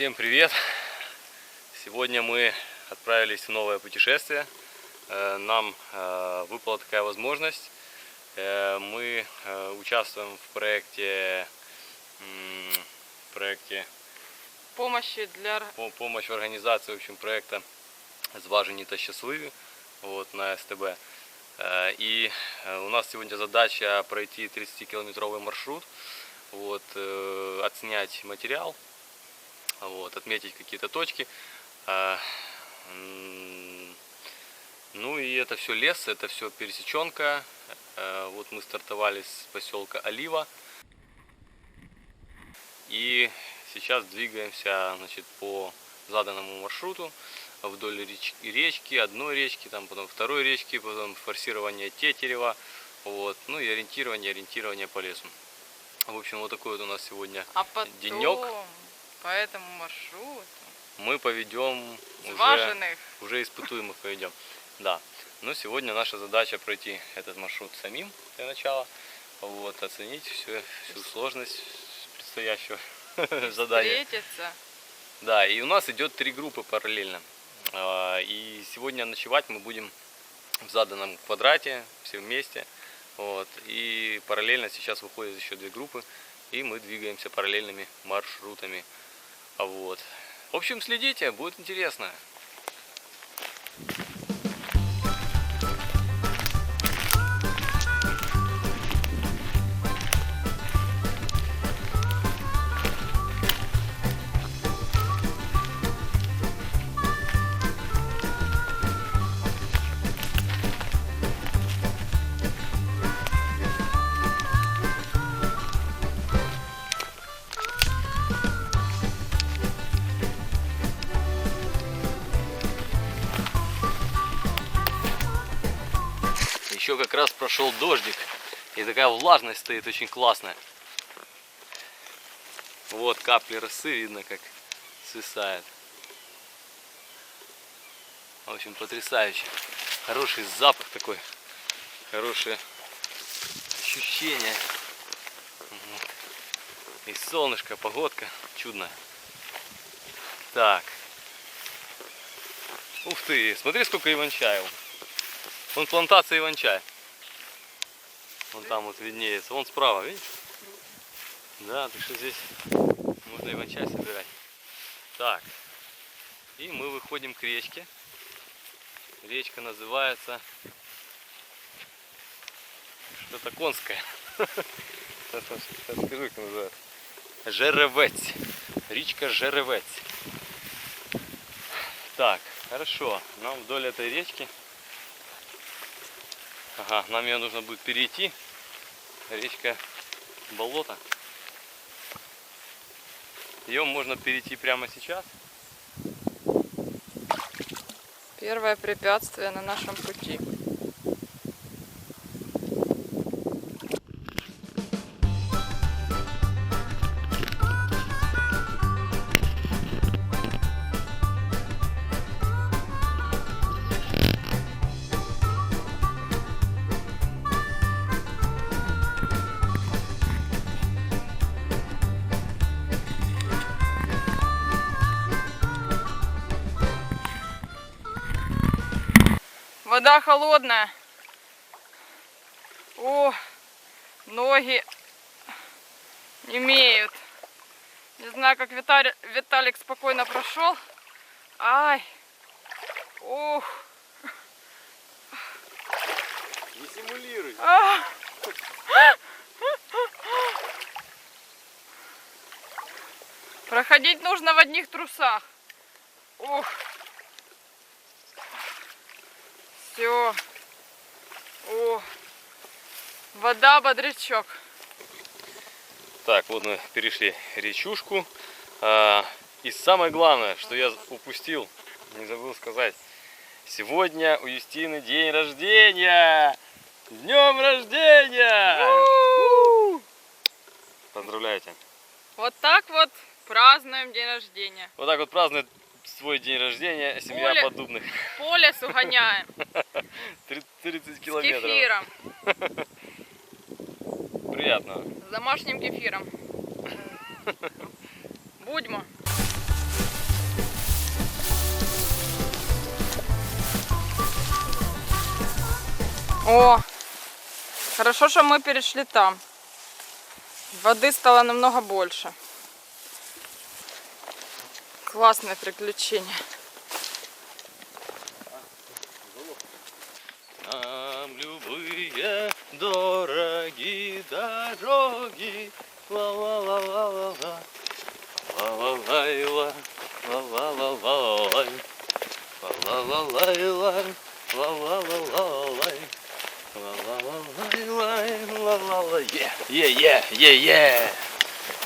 Всем привет! Сегодня мы отправились в новое путешествие. Э, Нам э, выпала такая возможность. Э, Мы участвуем в проекте, проекте Помощи для по- помощь в организации в общем, проекта «Зважені та щасливі» вот, на СТБ. И у нас сегодня задача пройти 30-километровый маршрут, вот, отснять материал, вот, отметить какие-то точки. А, Ну и это все лес, это все пересеченка. Э, Вот мы стартовали с поселка Олива. И сейчас двигаемся значит, по заданному маршруту вдоль реч- речки, одной речки, там потом второй речки, потом форсирование Тетерева, вот, ну и ориентирование, ориентирование по лесу. В общем, вот такой вот у нас сегодня а потом денек. По этому маршруту мы поведем уже, зваженных уже испытуемых поведем. Да. Но сегодня наша задача пройти этот маршрут самим для начала, вот, оценить всю, всю сложность предстоящего задания. встретиться. Да, и у нас идет три группы параллельно. А, И сегодня ночевать мы будем в заданном квадрате, все вместе. Вот. И параллельно сейчас выходят еще две группы, и мы двигаемся параллельными маршрутами. Вот. В общем, следите, будет интересно. Как раз прошел дождик, и такая влажность стоит очень классная. Вот капли росы видно, как свисает. В общем, потрясающе. Хороший запах такой, хорошее ощущение. И солнышко, погодка чудная. Так. Ух ты, смотри, сколько иван-чая. Вон плантация иван-чая. Вон там вот виднеется. Вон справа, видишь? Да, так что здесь можно иван-чай собирать. Так. И мы выходим к речке. Речка называется что-то конское. Скажу, как называется. Жеревець. Речка Жеревець. Так, хорошо. Нам вдоль этой речки Ага, нам ее нужно будет перейти. Речка болото. Ее можно перейти прямо сейчас. Первое препятствие на нашем пути. Вода холодная. О, ноги имеют. Не знаю, как Виталик, Виталик спокойно прошел. Ай. Ух. Не симулируй. А. Проходить нужно в одних трусах. Ух. Все. О. Вода, бодрячок. Так, вот мы перешли речушку. А, и самое главное, что я упустил, не забыл сказать. Сегодня у Юстины день рождения! С днем рождения! У! Поздравляйте. Вот так вот празднуем день рождения. Вот так вот празднует свой день рождения, семья Поле- подобных. поле лесу гоняем. 30 километров. С кефиром. Приятного. С домашним кефиром. Будьмо. О, хорошо, что мы перешли там. Воды стало намного больше. Классное приключение. Нам любые дороги дороги. Ла-ла-ла-ла-ла-ла. Ла-ла-лай-ла. Ла-ла-ла-ла-лай.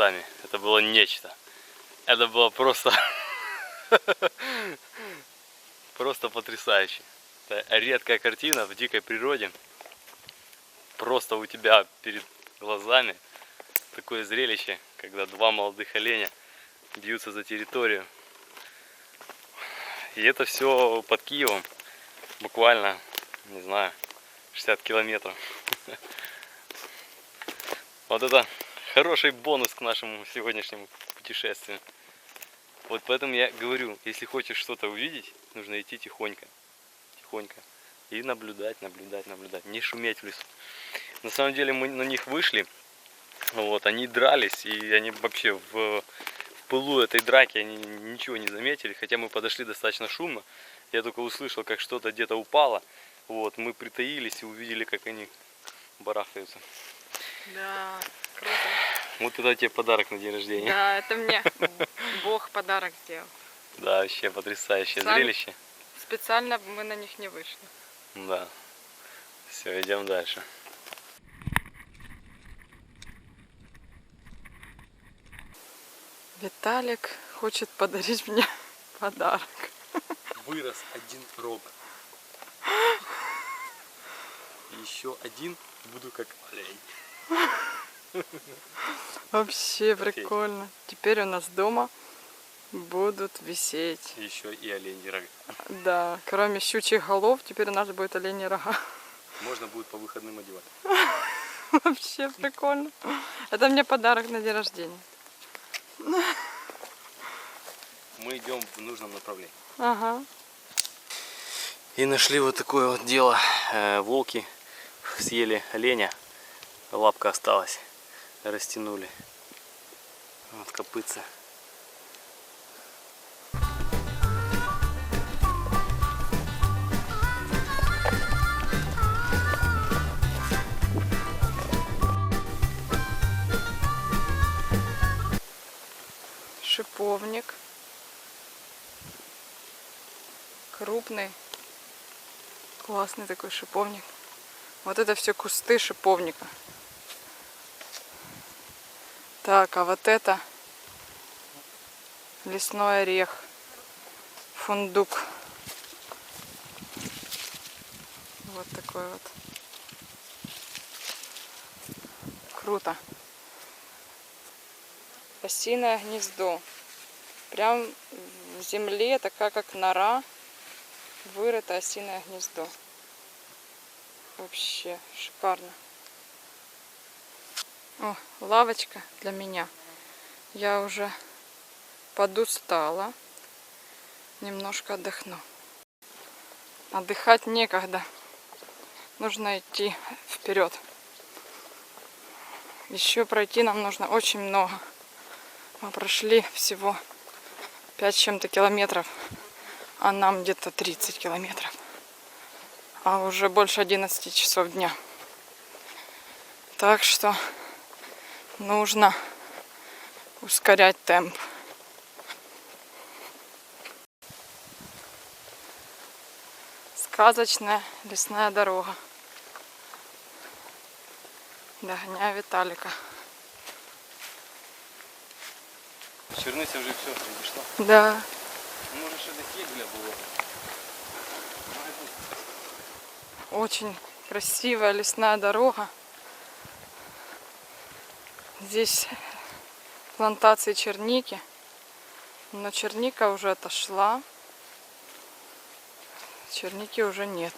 Сами. Это было нечто. Это было просто... Просто потрясающе. Это редкая картина в дикой природе. Просто у тебя перед глазами такое зрелище, когда два молодых оленя бьются за территорию. И это все под Киевом. Буквально, не знаю, 60 километров. Вот это хороший бонус к нашему сегодняшнему путешествию. Вот поэтому я говорю, если хочешь что-то увидеть, нужно идти тихонько. Тихонько. И наблюдать, наблюдать, наблюдать. Не шуметь в лесу. На самом деле мы на них вышли. Вот, они дрались, и они вообще в, в пылу этой драки они ничего не заметили, хотя мы подошли достаточно шумно. Я только услышал, как что-то где-то упало. Вот, мы притаились и увидели, как они барахтаются. Да, круто. Вот это тебе подарок на день рождения. Да, это мне Бог подарок сделал. Да, вообще потрясающее Сами- зрелище. Специально мы на них не вышли. Да. Все, идем дальше. Виталик хочет подарить мне подарок. Вырос один рог. Еще один буду как олень. Вообще прикольно. Теперь у нас дома будут висеть. Еще и олень рога. Да, кроме щучьих голов, теперь у нас будет оленьи рога. Можно будет по выходным одевать. Вообще прикольно. Это мне подарок на день рождения. Мы идем в нужном направлении. Ага. И нашли вот такое вот дело. Э, Волки съели оленя. Лапка осталась. Растянули. Вот копытца. Шиповник. Крупный. Классный такой шиповник. Вот это все кусты шиповника. Так, а вот это лесной орех, фундук. Вот такой вот. Круто. Осиное гнездо. Прям в земле, такая как нора, вырыто осиное гнездо. Вообще шикарно. О, лавочка для меня. Я уже подустала. Немножко отдохну. Отдыхать некогда. Нужно идти вперед. Еще пройти нам нужно очень много. Мы прошли всего 5 с чем-то километров, а нам где-то 30 километров. А уже больше 11 часов дня. Так что нужно ускорять темп. Сказочная лесная дорога. Догоняю Виталика. Черниця вже все відійшла. Да. Може ще десь є було. Очень красивая лесная дорога. Здесь плантации черники. Но черника уже отошла. Черники уже нет.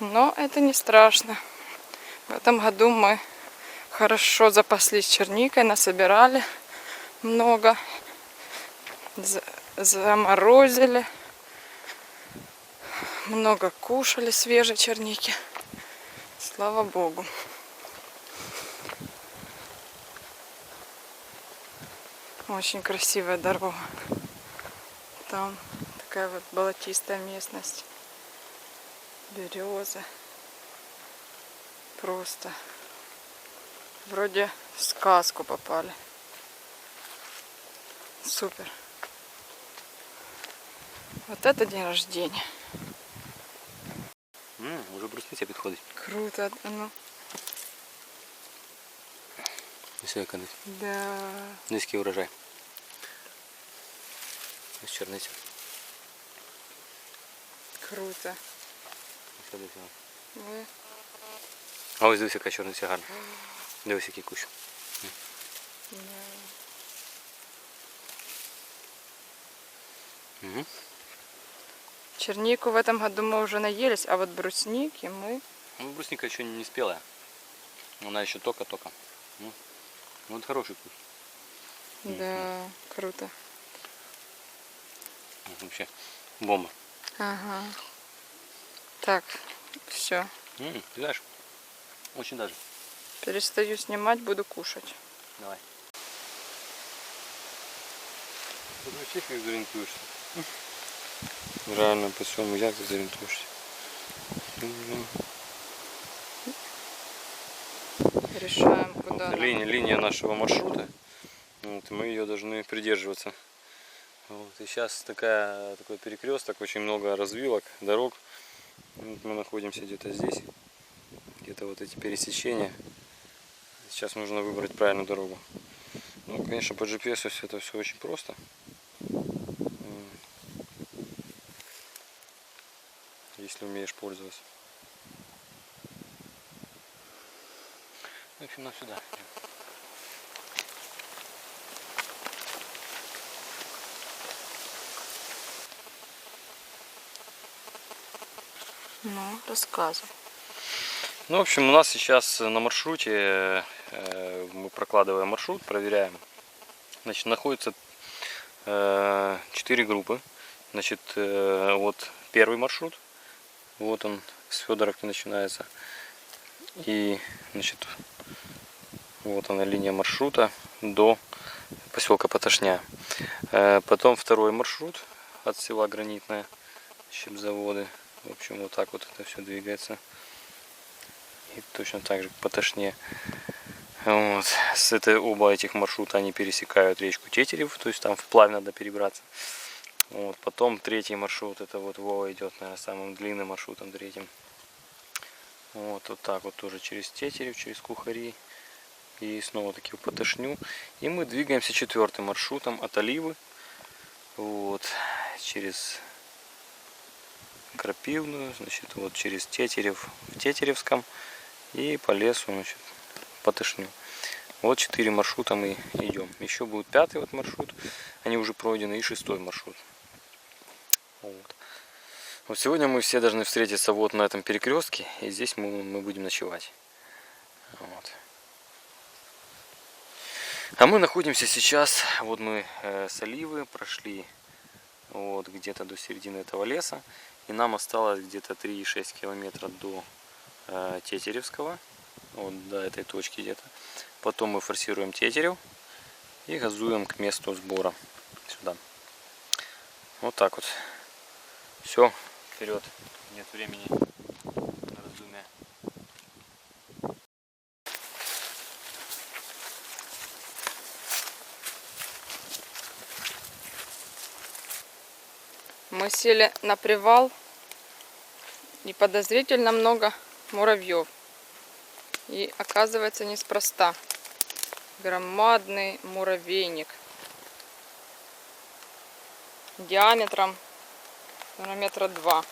Но это не страшно. В этом году мы хорошо запаслись черникой, насобирали много. За- Заморозили. Много кушали свежей черники. Слава Богу. Очень красивая дорога. Там такая вот болотистая местность. Березы. Просто. Вроде в сказку попали. Супер. Вот это день рождения. М, Уже брусниця підходить. Круто. а Ну, яка десь. да. Низький урожай. Ось черниця. Круто. Ви А ось дивись, яка чорниця гарна. Дивись, який кущ. Угу. Чернику в этом году мы уже наелись, а вот брусники мы... Ну, брусника еще не спелая. Она еще только-только. Ну, вот хороший куст. Да, круто. Ну, Вообще бомба. Ага. Так, все. М, ты знаешь, очень даже. Перестаю снимать, буду кушать. Давай. Подключи, как зорієнтуєшся. Реально по цьому як ти зорієнтуєшся. Решаем, куда Это нам. линия, линия нашего маршрута. Вот, и мы ее должны придерживаться. Вот, и сейчас такая, такой перекресток, очень много развилок, дорог. Вот мы находимся где-то здесь. Где-то вот эти пересечения. Сейчас нужно выбрать правильную дорогу. Ну, конечно, по GPS это все очень просто. Если умеешь пользоваться. В общем, нам сюда. Ну, рассказывай. Ну, в общем, у нас сейчас на маршруте, э, мы прокладываем маршрут, проверяем. Значит, находится э, четыре группы. Значит, э, вот первый маршрут, вот он с Федоровки начинается. И, значит, вот она линия маршрута до поселка Потошня. Э, Потом второй маршрут от села Гранитное, щипзаводы. В общем, вот так вот это все двигается. И точно так же по. Вот. С этой, оба этих маршрута они пересекают речку Тетерев, то есть там вплавь надо перебраться. Вот. Потом третий маршрут, это вот Вова идет, наверное, самым длинным маршрутом третьим. Вот, вот так вот тоже через Тетерев, через Кухари. И снова таки Потошню. И мы двигаемся четвертым маршрутом от Оливы. Вот, через Крапивную, значит, вот через Тетерев в Тетеревском и по лесу, значит, в Потошню. Вот четыре маршрута мы идем. Еще будет пятый вот маршрут, они уже пройдены, и шестой маршрут. Вот. Вот сегодня мы все должны встретиться вот на этом перекрестке, и здесь мы, мы будем ночевать. Вот. А мы находимся сейчас, вот мы э, с Оливы прошли вот где-то до середины этого леса, и нам осталось где-то 3,6 километра до э, Тетеревского, вот до этой точки где-то. Потом мы форсируем Тетерев и газуем к месту сбора сюда. Вот так вот. Все, вперед. Нет времени на раздумие. Мы сели на привал и подозрительно много муравьев. И оказывается неспроста. Громадный муравейник. Диаметром наверное, метра два.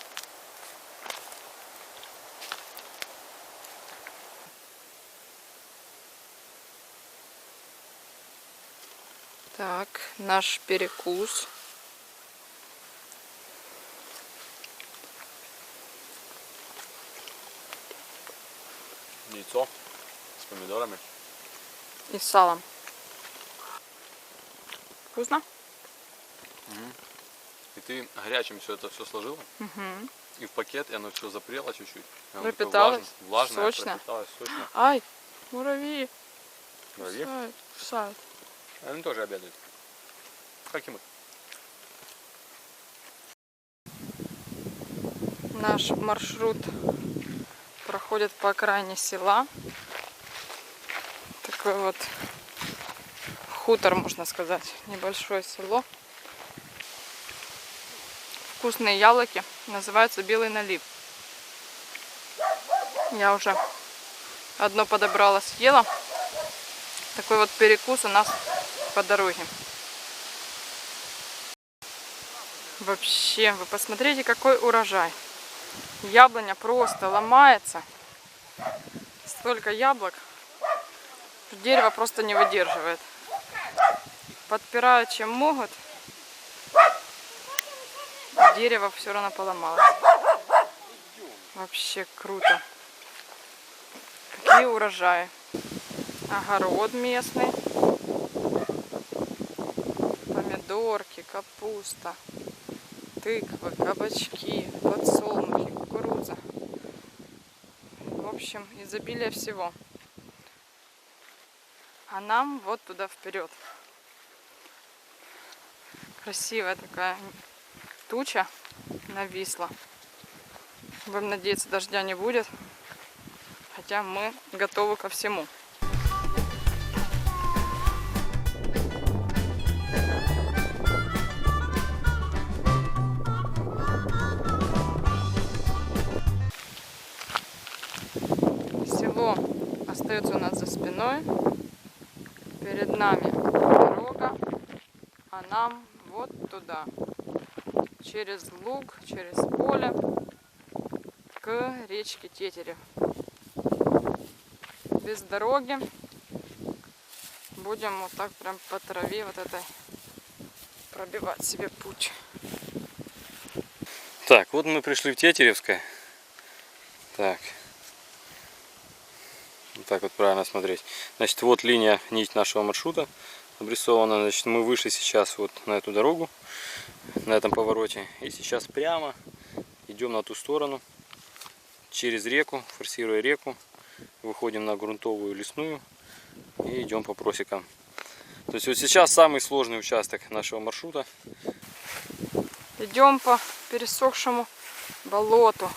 Так, наш перекус. Яйцо с помидорами. И с салом. Вкусно? И ты горячим все это все сложила Угу. и в пакет, и оно все запрело чуть-чуть. Пропиталось, влажное, влажное, сочно. пропиталось сочно. Ай, муравьи. Муравьи? Кусают, кусают. Они тоже обедают. Как и мы. Наш маршрут проходит по окраине села. Такой вот хутор, можно сказать. Небольшое село. Вкусные яблоки. Называются белый налив. Я уже одно подобрала, съела. Такой вот перекус у нас по дороге. Вообще, вы посмотрите, какой урожай. Яблоня просто ломается. Столько яблок. Дерево просто не выдерживает. Подпирают чем могут. Дерево все равно поломалось. Вообще круто. Какие урожаи. Огород местный. Помидорки, капуста, тыквы, кабачки, подсолнухи, кукуруза. В общем, изобилие всего. А нам вот туда вперед. Красивая такая туча нависла. Будем надеяться, дождя не будет. Хотя мы готовы ко всему. Спиной. Перед нами дорога, а нам вот туда. Через луг, через поле к речке Тетерев. Без дороги будем вот так прям по траве вот этой пробивать себе путь. Так, вот мы пришли в Тетеревское. Так. Так вот правильно смотреть. Значит, вот линия, нить нашего маршрута обрисована. Значит, мы вышли сейчас вот на эту дорогу, на этом повороте. И сейчас прямо идем на ту сторону, через реку, форсируя реку. Выходим на грунтовую лесную и идем по просекам. То есть вот сейчас самый сложный участок нашего маршрута. Идем по пересохшему болоту.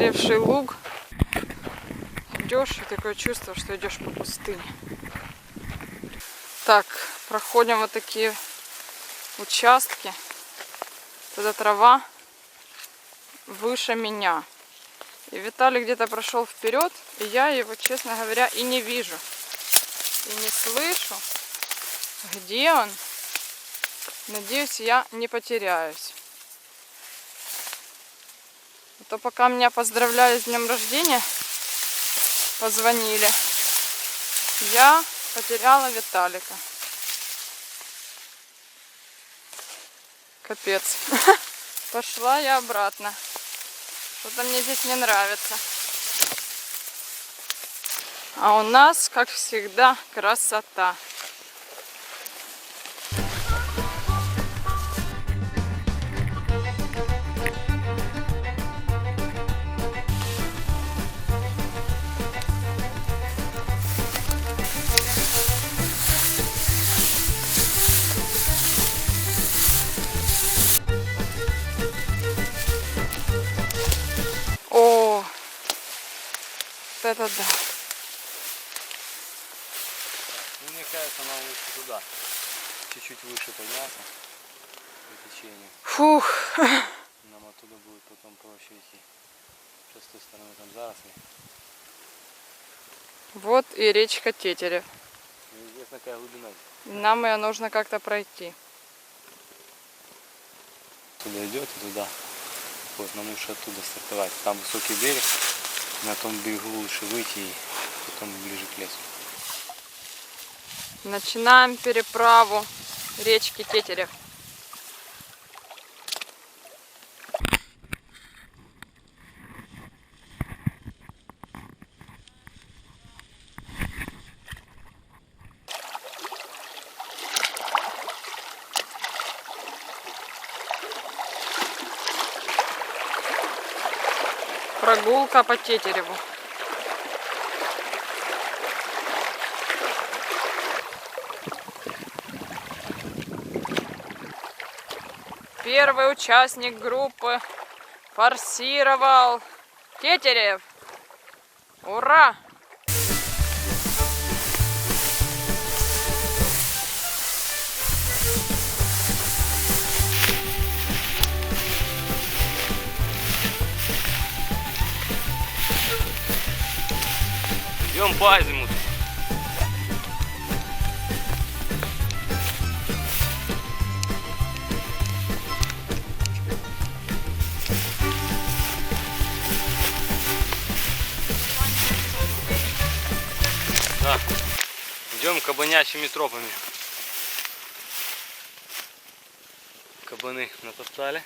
Выгоревший луг. идешь, и такое чувство, что идешь по пустыне. Так, проходим вот такие участки. Туда трава выше меня. И Виталий где-то прошел вперед, и я его, честно говоря, и не вижу. И не слышу, где он. Надеюсь, я не потеряюсь. То пока меня поздравляли с днем рождения, позвонили, я потеряла Виталика. Капец. Пошла я обратно. Что-то мне здесь не нравится. А у нас, как всегда, красота. Это да. Ну, мне кажется, нам лучше туда. Чуть-чуть выше подняться по течению. Фух. Нам оттуда будет потом проще идти. Сейчас с той стороны там заросли. Вот и речка Тетерев. Неизвестно какая глубина. Нам ее нужно как-то пройти. Туда идет и туда. Вот, нам лучше оттуда стартовать. Там высокий берег. На том берегу лучше выйти и потом ближе к лесу. Начинаем переправу речки Тетерев. Прогулка по Тетереву. Первый участник группы форсировал Тетерев. Ура! Идем по азимуту. Да. Идем кабанячими тропами. Кабаны натоптали.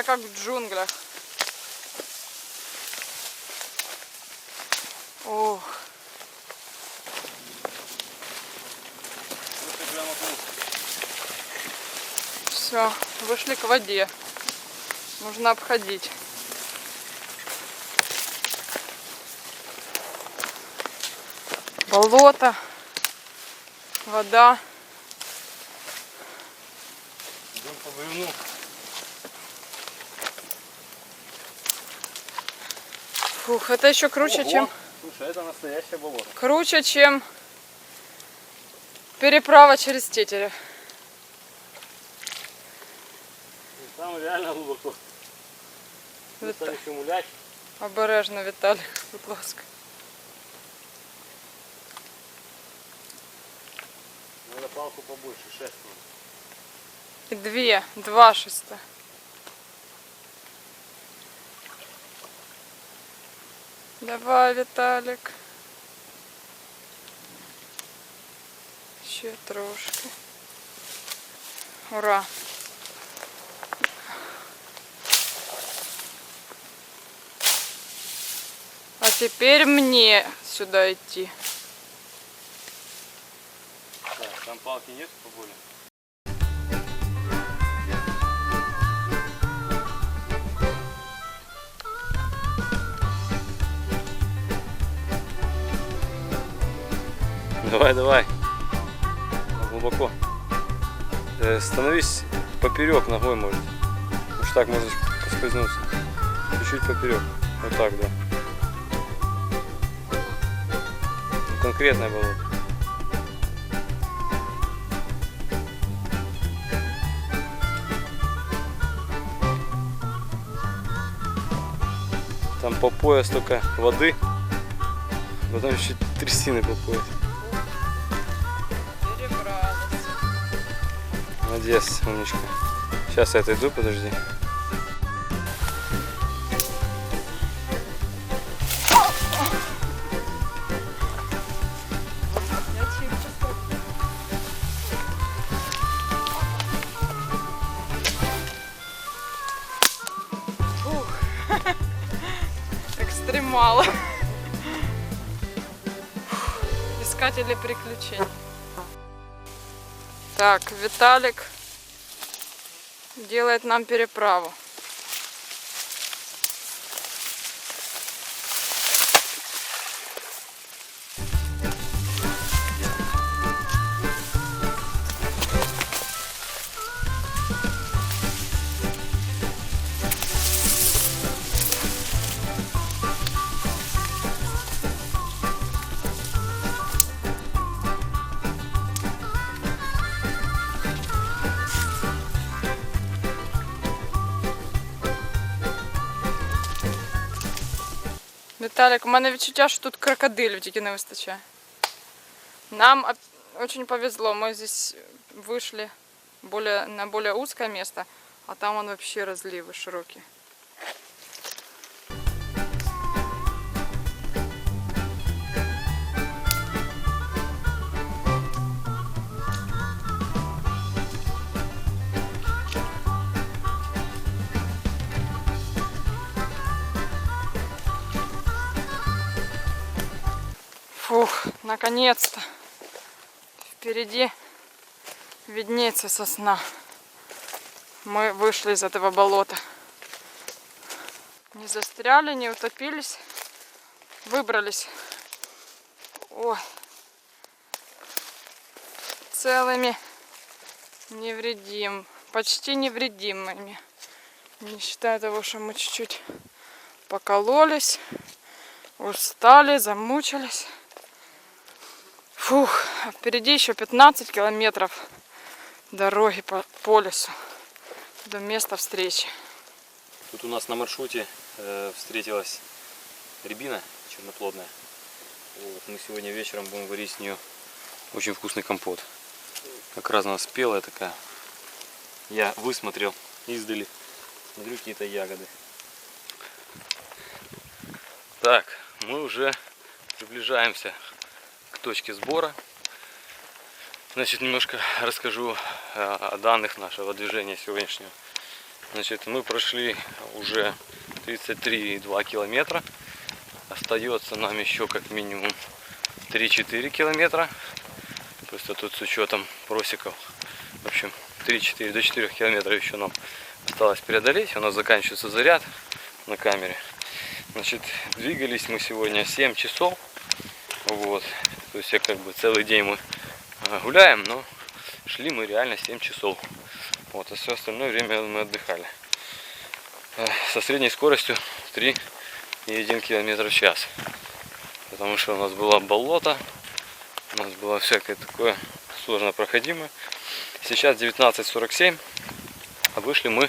Себя как в джунглях. Ох, все, вышли к воде. Нужно обходить. Болото, вода. Идем по бревну. Фух, это еще круче, Ого! чем Слушай, это настоящее болото. круче, чем переправа через Тетерев. Там реально глубоко. Мы Вита- стали еще мулять. Обережно, Віталік, будь ласка. Надо палку побольше, шесть. І дві, два шеста. Давай, Виталик. еще трошки. Ура! А теперь мне сюда идти. Да, там палки нет поболее? Давай, давай. Глубоко. Э, становись поперек ногой, может. Уж так можешь поскользнуться. Чуть-чуть поперек. Вот так, да. Конкретное болото. Там по пояс только воды, потом еще трясины по пояс. Молодец, умничка. Сейчас я отойду, подожди. Экстремалы. Искатели приключений. Так, Виталик делает нам переправу. Віталік, у мене відчуття, що тут крокодилів тільки не вистачає. Нам оп- очень повезло, мы здесь вышли более, на более узкое место, а там он вообще разливы широкие. Наконец-то. Впереди виднеется сосна. Мы вышли из этого болота. Не застряли, не утопились. Выбрались. Ой. Целыми невредим. Почти невредимыми. Не считая того, что мы чуть-чуть покололись. Устали, замучились. Фух, а впереди еще 15 километров дороги по, по лесу до места встречи. Тут у нас на маршруте э, встретилась рябина черноплодная. Вот, мы сегодня вечером будем варить с нее очень вкусный компот. Как раз она спелая такая. Я высмотрел издали. Смотрю какие-то ягоды. Так, мы уже приближаемся точке сбора. Значит, немножко расскажу э, о данных нашего движения сегодняшнего. Значит, мы прошли уже 33,2 километра. Остается нам еще как минимум 3-4 километра. Просто тут с учетом просеков. В общем, 3-4 до 4 километров еще нам осталось преодолеть. У нас заканчивается заряд на камере. Значит, двигались мы сегодня 7 часов. Вот. То есть я как бы целый день мы а, гуляем, но шли мы реально 7 часов. Вот, а все остальное время мы отдыхали. Э, Со средней скоростью 3,1 км в час. Потому что у нас было болото, у нас было всякое такое сложно проходимое. Сейчас 19.47, а вышли мы